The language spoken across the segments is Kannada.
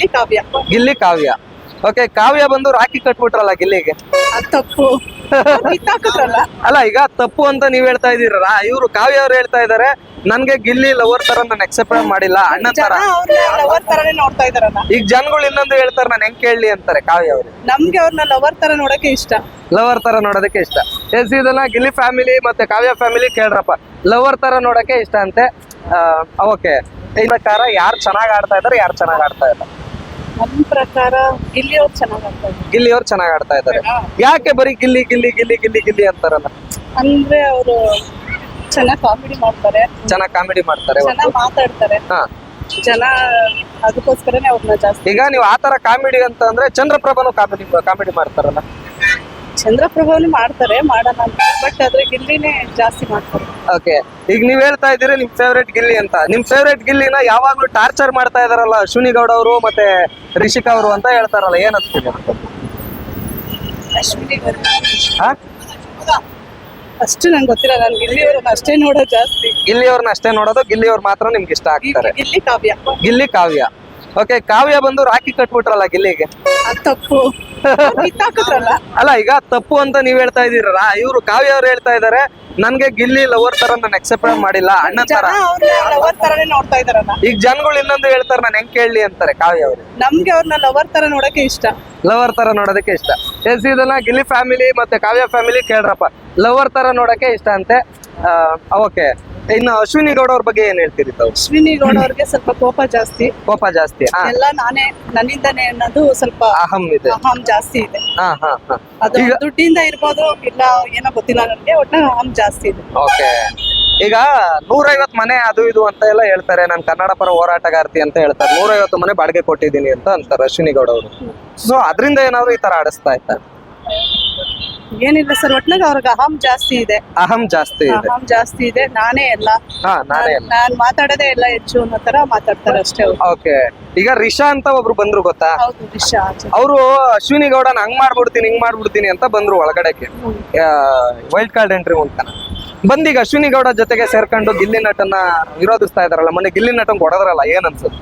ಗಿಲ್ಲಿ ಕಾವ್ಯ. ಗಿಲ್ಲಿ ಕಾವ್ಯ. ಓಕೆ ಕಾವ್ಯ ಬಂದು ರಾಖಿ ಕಟ್ಬಿಟ್ರಲ್ಲ ಗಿಲ್ಲಿಗೆ. ಅದ್ ತಪ್ಪು. ಕಿತ್ತಾಕಿದ್ರಲ್ಲ ಅಲ್ಲ ಈಗ ತಪ್ಪು ಅಂತ ನೀವ್ ಹೇಳ್ತಾ ಇದೀರಲ್ಲ ಇವ್ರು ಕಾವ್ಯ ಅವ್ರು ಹೇಳ್ತಾ ಇದಾರೆ ನನ್ಗೆ ಗಿಲ್ಲಿ ಲವರ್ ತರ ನಾನು ಎಕ್ಸೆಪ್ಟ್ ಮಾಡಿಲ್ಲ ಅಣ್ಣ ತರ. ಜನ ಅವ್ರನ್ನ ಲವರ್ ತರನೇ ನೋಡ್ತಾ ಇದಾರಲ್ಲ. ಈಗ ಜನಗಳು ಇನ್ನೊಂದು ಹೇಳ್ತಾರೆ ನಾನು ಹೆಂಗ್ ಕೇಳಿ ಅಂತಾರೆ ಕಾವ್ಯ ಅವ್ರು ನಮ್ಗೆ ಅವ್ರನ್ನ ಲವರ್ ತರ ನೋಡಕ್ಕೆ ಇಷ್ಟ. ಲವರ್ ತರ ನೋಡೋದಕ್ಕೆ ಇಷ್ಟ. ಎಸ್ ಇದನ್ನ ಗಿಲ್ಲಿ ಫ್ಯಾಮಿಲಿ ಮತ್ತೆ ಕಾವ್ಯ ಫ್ಯಾಮಿಲಿ ಕೇಳ್ರಪ್ಪ. ಲವರ್ ತರ ನೋಡಕ್ಕೆ ಇಷ್ಟ ಅಂತೆ. ಓಕೆ ಪ್ರಕಾರ ಯಾರು ಚೆನ್ನಾಗ್ ಆಡ್ತಾ ಇದಾರೆ ಯಾರು ಚೆನ್ನಾಗ್ ಆಡ್ತಾ ಇಲ್ಲ. ನಮ್ ಪ್ರಕಾರ ಗಿಲ್ಲಿ ಅವ್ರು ಚೆನ್ನಾಗ್ ಗಿಲ್ಲಿ ಅವ್ರು ಚೆನ್ನಾಗ್ ಆಡ್ತಾ ಇದಾರೆ ಯಾಕೆ ಬರೀ ಗಿಲ್ಲಿ ಗಿಲ್ಲಿ ಗಿಲ್ಲಿ ಗಿಲ್ಲಿ ಗಿಲ್ಲಿ ಅಂತಾರಲ್ಲ? ಅಂದ್ರೆ ಅವರು ಚೆನ್ನಾಗ್ ಕಾಮಿಡಿ ಮಾಡ್ತಾರೆ. ಚೆನ್ನಾಗ್ ಕಾಮಿಡಿ ಮಾಡ್ತಾರೆ ಚೆನ್ನಾಗ್ ಮಾತಾಡ್ತಾರೆ. ಹಾ. ಜನ ಅದಕ್ಕೋಸ್ಕರನೇ ಅವ್ರನ್ನ ಜಾಸ್ತಿ ಈಗ ನೀವು ಆತರ ಕಾಮಿಡಿ ಅಂತ ಅಂದ್ರೆ ಚಂದ್ರಪ್ರಭನು ಕಾಮಿಡಿ ಕಾಮಿಡಿ ಮಾಡ್ತಾರಲ್ಲ? ಚಂದ್ರಪ್ರಭಾವನು ಮಾಡ್ತಾರೆ ಮಾಡೋಣ ಅಂತ. ಬಟ್ ಆದ್ರೆ ಗಿಲ್ಲಿನೇ ಜಾಸ್ತಿ ಮಾಡ್ತಾರೆ. ಓಕೆ ಈಗ ನೀವ್ ಹೇಳ್ತಾ ಇದ್ದೀರಿ ನಿಮ್ ಫೇವ್ರೇಟ್ ಗಿಲ್ಲಿ ಅಂತ. ನಿಮ್ ಫೇವ್ರೇಟ್ ಗಿಲ್ಲಿನ ಯಾವಾಗ್ಲೂ ಟಾರ್ಚರ್ ಮಾಡ್ತಾ ಇದಾರಲ್ಲ ಅಶ್ವಿನಿ ಗೌಡ ಅವರು ಮತ್ತೆ ರಿಷಿಕಾ ಅವರು ಅಂತ ಹೇಳ್ತಾರಲ್ಲ ಏನ್ ಅನ್ಸ್ತಿದೆ ಅಶ್ವಿನಿ. ಹಾ? ಅಷ್ಟು ನಂಗೆ ಗೊತ್ತಿಲ್ಲ ನಾನು ಗಿಲ್ಲಿ ಅವ್ರನ್ನ ಅಷ್ಟೇ ನೋಡೋದು ಜಾಸ್ತಿ. ಗಿಲ್ಲಿ ಅವ್ರನ್ನ ಅಷ್ಟೇ ನೋಡೋದು ಗಿಲ್ಲಿಯವ್ರು ಮಾತ್ರ ನಿಮ್ಗೆ ಇಷ್ಟ ಆಗ್ತಾರೆ. ಗಿಲ್ಲಿ ಕಾವ್ಯ. ಗಿಲ್ಲಿ ಕಾವ್ಯ. ಓಕೆ ಕಾವ್ಯ ಬಂದು ರಾಕಿ ಕಟ್ಬಿಟ್ರಲ್ಲ ಗಿಲ್ಲಿಗೆ? ಅದ್ ತಪ್ಪು. ಅಲ್ಲ ಈಗ ತಪ್ಪು ಅಂತ ನೀವ್ ಹೇಳ್ತಾ ಇದೀರಲ್ಲ ಇವ್ರು ಕಾವ್ಯ ಅವ್ರು ಹೇಳ್ತಾ ಇದಾರೆ ನನ್ಗೆ ಗಿಲ್ಲಿ ಲವರ್ ತರ ನಾನು ಎಕ್ಸೆಪ್ಟ್ ಮಾಡಿಲ್ಲ ಅಣ್ಣ ತರ. ಲವರ್ ತರನೇ ನೋಡ್ತಾ ಇದಾರಲ್ಲ. ಈಗ ಜನಗಳು ಇನ್ನೊಂದು ಹೇಳ್ತಾರೆ ನಾನು ಹೆಂಗ್ ಕೇಳಲಿ ಅಂತಾರೆ ಕಾವ್ಯ ಅವ್ರು. ನಮ್ಗೆ ಅವ್ರನ್ನ ಲವರ್ ತರ ನೋಡಕ್ಕೆ ಇಷ್ಟ. ಲವರ್ ತರ ನೋಡೋದಕ್ಕೆ ಇಷ್ಟ. ಎಸ್ ಇದನ್ನ ಗಿಲ್ಲಿ ಫ್ಯಾಮಿಲಿ ಮತ್ತೆ ಕಾವ್ಯ ಫ್ಯಾಮಿಲಿ ಕೇಳ್ರಪ್ಪ. ಲವರ್ ತರ ನೋಡಕ್ಕೆ ಇಷ್ಟ ಅಂತೆ. ಓಕೆ. ಇನ್ನು ಅಶ್ವಿನಿ ಗೌಡ ಅವ್ರ ಬಗ್ಗೆ ಏನ್ ಹೇಳ್ತೀರಿ ತಾವು? ಅಶ್ವಿನಿ ಗೌಡ ಅವ್ರಿಗೆ ಸ್ವಲ್ಪ ಕೋಪ ಜಾಸ್ತಿ. ಕೋಪ ಜಾಸ್ತಿ ಹಾ ಎಲ್ಲ ನಾನೇ ನನ್ನಿಂದಾನೆ ಅನ್ನೋದು ಸ್ವಲ್ಪ ಅಹಂ ಇದೆ. ಅಹಂ ಜಾಸ್ತಿ ಇದೆ. ಹಾ ಹಾ ಹಾ. ಅದು ಈಗ ದುಡ್ಡಿಂದ ಇರ್ಬೋದು ಇಲ್ಲ ಏನೋ ಗೊತ್ತಿಲ್ಲ ನನಗೆ ಒಟ್ಟು ಅಹಂ ಜಾಸ್ತಿ ಇದೆ. ಓಕೆ. ಈಗ ನೂರೈವತ್ ಮನೆ ಅದು ಇದು ಅಂತ ಎಲ್ಲ ಹೇಳ್ತಾರೆ ನಾನು ಕನ್ನಡ ಪರ ಹೋರಾಟಗಾರ್ತಿ ಅಂತ ಹೇಳ್ತಾರೆ. ನೂರೈವತ್ತು ಮನೆ ಬಾಡಿಗೆ ಕೊಟ್ಟಿದ್ದೀನಿ ಅಂತ ಅಂತಾರೆ ಅಶ್ವಿನಿ ಗೌಡ ಅವರು. ಸೊ ಅದರಿಂದ ಏನಾದ್ರು ಈ ತರ ಆಡಿಸ್ತಾ ಇದ್ದಾರೆ? ಏನಿಲ್ಲ ಸರ್ ಒಟ್ನಾಗ ಅವ್ರಿಗೆ ಅಹಂ ಜಾಸ್ತಿ ಇದೆ. ಅಹಂ ಜಾಸ್ತಿ ಇದೆ. ಅಹಂ ಜಾಸ್ತಿ ಇದೆ ನಾನೇ ಎಲ್ಲ. ಹಾ ನಾನೇ ಅಲ್ಲ ನಾನ್ ಮಾತಾಡೋದೇ ಎಲ್ಲ ಹೆಚ್ಚು ಅನ್ನೋ ತರ ಮಾತಾಡ್ತಾರೆ ಅಷ್ಟೇ ಅವ್ರು. ಓಕೆ. ಈಗ ರಿಷಾ ಅಂತ ಒಬ್ರು ಬಂದ್ರು ಗೊತ್ತಾ? ಹೌದು ಅವರು ಅಶ್ವಿನಿ ಗೌಡನ ಹಂಗ್ ಮಾಡ್ಬಿಡ್ತೀನಿ ಹಿಂಗ್ ಮಾಡ್ಬಿಡ್ತೀನಿ ಅಂತ ಬಂದ್ರು ಒಳಗಡೆಗೆ. ವೈಲ್ಡ್ ಕಾರ್ಡ್ ಎಂಟ್ರಿ ಅಂತ ಬಂದೀಗ ಅಶ್ವಿನಿ ಗೌಡ ಜೊತೆಗೆ ಸೇರ್ಕೊಂಡು ಗಿಲ್ಲಿ ನಟನ್ನ ವಿರೋಧಿಸ್ತಾ ಇದಾರಲ್ಲ ಮೊನ್ನೆ ಗಿಲ್ಲಿ ನಟನ್ ಕೊಡದ್ರಲ್ಲ ಏನ್ ಅನ್ಸುತ್ತೆ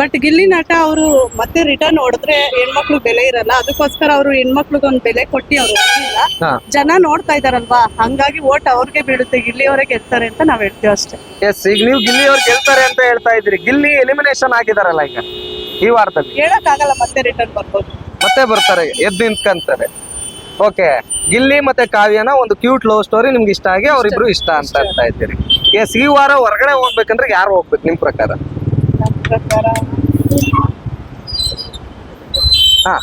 ಬಟ್ ಗಿಲ್ಲಿ ನಟ ಅವರು ಮತ್ತೆ ರಿಟರ್ನ್ ಹೊಡೆದ್ರೆ ಹೆಣ್ಮಕ್ಳು ಬೆಲೆ ಇರಲ್ಲ. ಅದಕ್ಕೋಸ್ಕರ ಅವರು ಹೆಣ್ಮಕ್ಳಿಗೊಂದು ಬೆಲೆ ಕೊಟ್ಟು ಅವ್ರು ಜನ ನೋಡ್ತಾ ಇದಾರಲ್ವಾ? ಹಂಗಾಗಿ ಓಟ್ ಅವ್ರಿಗೆ ಬೀಳುತ್ತೆ. ಗಿಲ್ಲಿ ಅವರೇ ಗೆಲ್ತಾರೆ ಅಂತ ನಾವ್ ಹೇಳ್ತೀವಿ ಅಷ್ಟೇ. ಎಸ್ ಈಗ ನೀವು ಗಿಲ್ಲಿ ಅವ್ರು ಗೆಲ್ತಾರೆ ಅಂತ ಹೇಳ್ತಾ ಇದ್ರಿ ಗಿಲ್ಲಿ ಎಲಿಮಿನೇಷನ್ ಆಗಿದಾರಲ್ಲ ಈಗ ಈ ವಾರದಲ್ಲಿ. ಹೇಳಕ್ ಆಗಲ್ಲ ಮತ್ತೆ ರಿಟರ್ನ್ ಬರ್ಬೋದು. ಮತ್ತೆ ಬರ್ತಾರೆ ಎದ್ದು ನಿಂತ್ಕಂತಾರೆ. ಓಕೆ ಗಿಲ್ಲಿ ಮತ್ತೆ ಕಾವ್ಯನ ಒಂದು ಕ್ಯೂಟ್ ಲವ್ ಸ್ಟೋರಿ ನಿಮ್ಗೆ ಇಷ್ಟ ಆಗಿ ಅವ್ರಿಬ್ರು ಇಷ್ಟ ಅಂತ ಹೇಳ್ತಾ ಇದ್ದೀರಿ. ಎಸ್ ಈ ವಾರ ಹೊರಗಡೆ ಹೋಗ್ಬೇಕಂದ್ರೆ ಯಾರು ಹೋಗ್ಬೇಕು ನಿಮ್ ಪ್ರಕಾರ? ಪ್ರಕಾರ ಹಾ.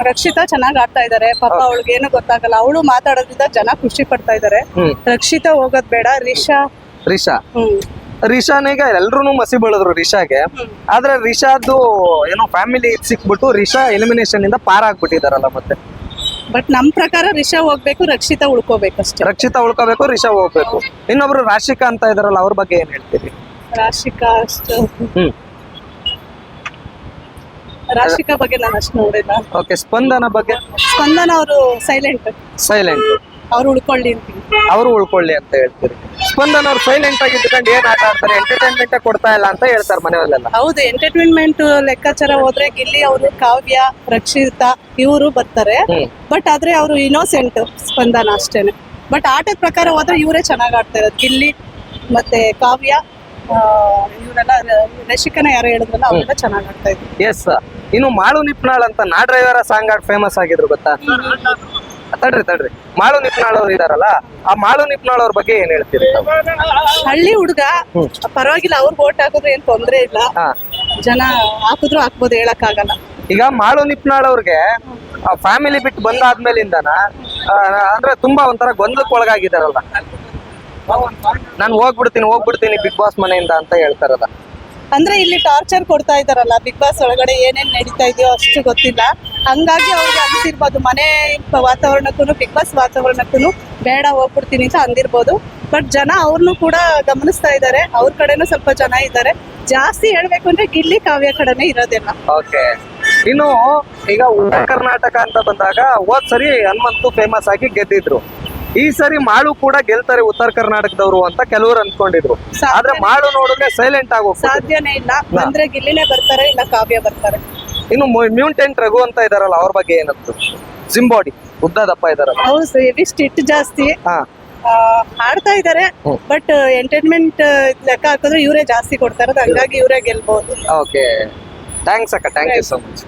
ರಕ್ಷಿತಾ ಚೆನ್ನಾಗ್ ಆಡ್ತಾ ಇದಾರೆ. ಪಾಪ ಅವಳಿಗೆ ಏನು ಗೊತ್ತಾಗಲ್ಲ. ಅವಳು ಮಾತಾಡೋದ್ರಿಂದ ಜನ ಖುಷಿ ಪಡ್ತಾ ಇದಾರೆ. ಹ್ಮ್. ರಕ್ಷಿತಾ ಹೋಗೋದ್ ಬೇಡ ರಿಷಾ. ರಿಷಾ. ಹ್ಮ್. ರಿಷಾನೀಗ ಎಲ್ರು ಮಸಿ ಬೀಳಿದ್ರು ರಿಷಾಗೆ. ಆದ್ರೆ ರಿಷಾದ್ದು ಏನೋ ಫ್ಯಾಮಿಲಿ ಸಿಕ್ಬಿಟ್ಟು ರಿಷಾ ಎಲಿಮಿನೇಷನ್ ಇಂದ ಪಾರ ಆಗ್ಬಿಟ್ಟಿದಾರಲ್ಲ ಮತ್ತೆ. ಬಟ್ ನಮ್ ಪ್ರಕಾರ ರಿಷಾ ಹೋಗ್ಬೇಕು ರಕ್ಷಿತಾ ಉಳ್ಕೋಬೇಕಷ್ಟೇ. ರಕ್ಷಿತಾ ಉಳ್ಕೋಬೇಕು ರಿಷಾ ಹೋಗ್ಬೇಕು. ಇನ್ನೊಬ್ರು ರಾಶಿಕಾ ಅಂತ ಇದಾರಲ್ಲ ಅವ್ರ ಬಗ್ಗೆ ಏನ್ ಹೇಳ್ತೀರಿ? ರಾಶಿಕಾ ಅಷ್ಟು. ಹ್ಮ್. ರಾಶಿಕಾ ಬಗ್ಗೆ ನಾನು ಅಷ್ಟು ನೋಡಿಲ್ಲ. ಓಕೆ ಸ್ಪಂದನ ಬಗ್ಗೆ? ಸ್ಪಂದನ ಅವರು ಸೈಲೆಂಟ್ ಸೈಲೆಂಟ್ ಅವ್ರು ಉಳ್ಕೊಳ್ಳಿ ಅಂತ. ಅವರು ಉಳ್ಕೊಳ್ಳಿ ಅಂತ ಹೇಳ್ತೀರಿ. ಸ್ಪಂದನ ಅವ್ರು ಸೈಲೆಂಟ್ ಆಗಿ ಇಟ್ಕೊಂಡು ಏನ್ ಆಟ ಆಡ್ತಾರೆ? ಎಂಟರ್ಟೈನ್ಮೆಂಟ್ ಕೊಡ್ತಾ ಇಲ್ಲ ಅಂತ ಹೇಳ್ತಾರೆ ಮನೆಯಲ್ಲೆಲ್ಲ. ಹೌದು ಎಂಟರ್ಟೈನ್ಮೆಂಟ್ ಲೆಕ್ಕಾಚಾರ ಹೋದ್ರೆ ಗಿಲ್ಲಿ ಅವರು ಕಾವ್ಯ ರಕ್ಷಿತಾ ಇವರು ಬರ್ತಾರೆ. ಬಟ್ ಆದ್ರೆ ಅವರು ಇನೋಸೆಂಟ್ ಸ್ಪಂದನ ಅಷ್ಟೇನೆ. ಬಟ್ ಆಟದ ಪ್ರಕಾರ ಹೋದ್ರೆ ಇವರೇ ಚೆನ್ನಾಗಿ ಆಡ್ತಾ ಇರೋದು. ಗಿಲ್ಲಿ ಮತ್ತೆ ಕಾವ್ಯ ಇವರೆಲ್ಲ ರಶಿಕನ ಯಾರು ಹೇಳಿದ್ರಲ್ಲ ಅವರೆಲ್ಲ ಚೆನ್ನಾಗಿ ಆಡ್ತಾ ಇದ್ರು. ಎಸ್ ಇನ್ನು ಮಾಳು ನಿಪ್ನಾಳ್ ಅಂತ ನಾ ಡ್ರೈವರ್ ಸಾಂಗ್ ಆಡ್ ಫೇಮಸ್ ಆಗಿದ್ರು ಗೊತ್ತಾ? ತಡ್ರಿ ತಡ್ರಿ. ಮಾಳು ನಿಪ್ನಾಳ್ ಅವ್ರು ಇದಾರಲ್ಲ ಆ ಮಾಳು ನಿಪ್ನಾಳ್ ಅವ್ರ ಬಗ್ಗೆ ಏನ್ ಹೇಳ್ತೀರಿ ತಾವು? ಹಳ್ಳಿ ಹುಡುಗ ಪರವಾಗಿಲ್ಲ ಅವ್ರಿಗೆ ಓಟ್ ಹಾಕಿದ್ರೆ ಏನ್ ತೊಂದ್ರೆ ಇಲ್ಲ. ಹಾ. ಜನ ಹಾಕಿದ್ರು ಹಾಕ್ಬೋದು ಹೇಳಕ್ ಆಗಲ್ಲ ಈಗ ಮಾಳು ನಿಪ್ನಾಳ್ ಅವ್ರಿಗೆ ಫ್ಯಾಮಿಲಿ ಬಿಟ್ಟು ಬಂದಾದ್ಮೇಲಿಂದನ ಆ, ಅಂದ್ರೆ ತುಂಬಾ ಒಂಥರ ಗೊಂದಲಕ್ಕೆ ಒಳಗಾಗಿದಾರಲ್ಲ ನಾನು ಹೋಗ್ಬಿಡ್ತೀನಿ ಹೋಗ್ಬಿಡ್ತೀನಿ ಬಿಗ್ ಬಾಸ್ ಮನೆಯಿಂದ ಅಂತ ಹೇಳ್ತಾರದ ಅಂದ್ರೆ ಇಲ್ಲಿ ಟಾರ್ಚರ್ ಕೊಡ್ತಾ ಇದಾರಲ್ಲ ಬಿಗ್ ಬಾಸ್ ಒಳಗಡೆ ಏನೇನ್ ನಡೀತಾ ಇದೆಯೋ ಅಷ್ಟು ಗೊತ್ತಿಲ್ಲ. ಹಂಗಾಗಿ ಅವ್ರಿಗೆ ಅನ್ಸಿರ್ಬೋದು ಮನೆ ವಾತಾವರಣಕ್ಕೂ ಬಿಗ್ ಬಾಸ್ ವಾತಾವರಣಕ್ಕೂ ಬೇಡ ಹೋಗ್ಬಿಡ್ತೀನಿ ಅಂತ ಅಂದಿರ್ಬೋದು. ಬಟ್ ಜನ ಅವ್ರನ್ನೂ ಕೂಡ ಗಮನಿಸ್ತಾ ಇದ್ದಾರೆ ಅವ್ರ ಕಡೆನೂ ಸ್ವಲ್ಪ ಜನ ಇದ್ದಾರೆ. ಜಾಸ್ತಿ ಹೇಳ್ಬೇಕು ಅಂದ್ರೆ ಗಿಲ್ಲಿ ಕಾವ್ಯ ಕಡೆನೇ ಇರೋದಿಲ್ಲ. ಓಕೆ ಇನ್ನು ಈಗ ಉತ್ತರ ಕರ್ನಾಟಕ ಅಂತ ಬಂದಾಗ ಹೋದ್ ಸರಿ ಹನುಮಂತು ಫೇಮಸ್ ಆಗಿ ಗೆದ್ದಿದ್ರು. ಈ ಸರಿ ಮಾಳು ಕೂಡ ಗೆಲ್ತಾರೆ ಉತ್ತರ ಕರ್ನಾಟಕದವರು ಅಂತ ಕೆಲವರು ಅನ್ಕೊಂಡಿದ್ರು. ಆದ್ರೆ ಮಾಳು ನೋಡಿದ್ರೆ ಸೈಲೆಂಟ್ ಆಗೋಕೆ ಸಾಧ್ಯನೇ ಇಲ್ಲ. ಅಂದ್ರೆ ಗಿಲ್ಲಿನೇ ಬರ್ತಾರೆ ಇಲ್ಲ ಕಾವ್ಯ ಬರ್ತಾರೆ. ಇನ್ನು ಮ್ಯೂಂಟೆಂಟ್ ರಘು ಅಂತ ಇದಾರಲ್ಲ ಅವ್ರ ಬಗ್ಗೆ ಏನಂತು ಸಿಂಬಾಡಿ ಉದ್ದ ದಪ್ಪ ಇದಾರಲ್ಲ ಅವ್ರು ಹೆವಿ ಸ್ಟಿಟ್ ಜಾಸ್ತಿ. ಆಡ್ತಾ ಇದಾರೆ ಬಟ್ ಎಂಟರ್ಟೈನ್ಮೆಂಟ್ ಲೆಕ್ಕ ಹಾಕಿದ್ರೆ ಇವರೇ ಜಾಸ್ತಿ ಕೊಡ್ತಾರೆ ಹಂಗಾಗಿ ಇವರೇ ಗೆಲ್ಬಹುದು ಓಕೆ ಥ್ಯಾಂಕ್ಸ್ ಅಕ್ಕ ಥ್ಯಾಂಕ್ ಯು ಸೊ ಮಚ್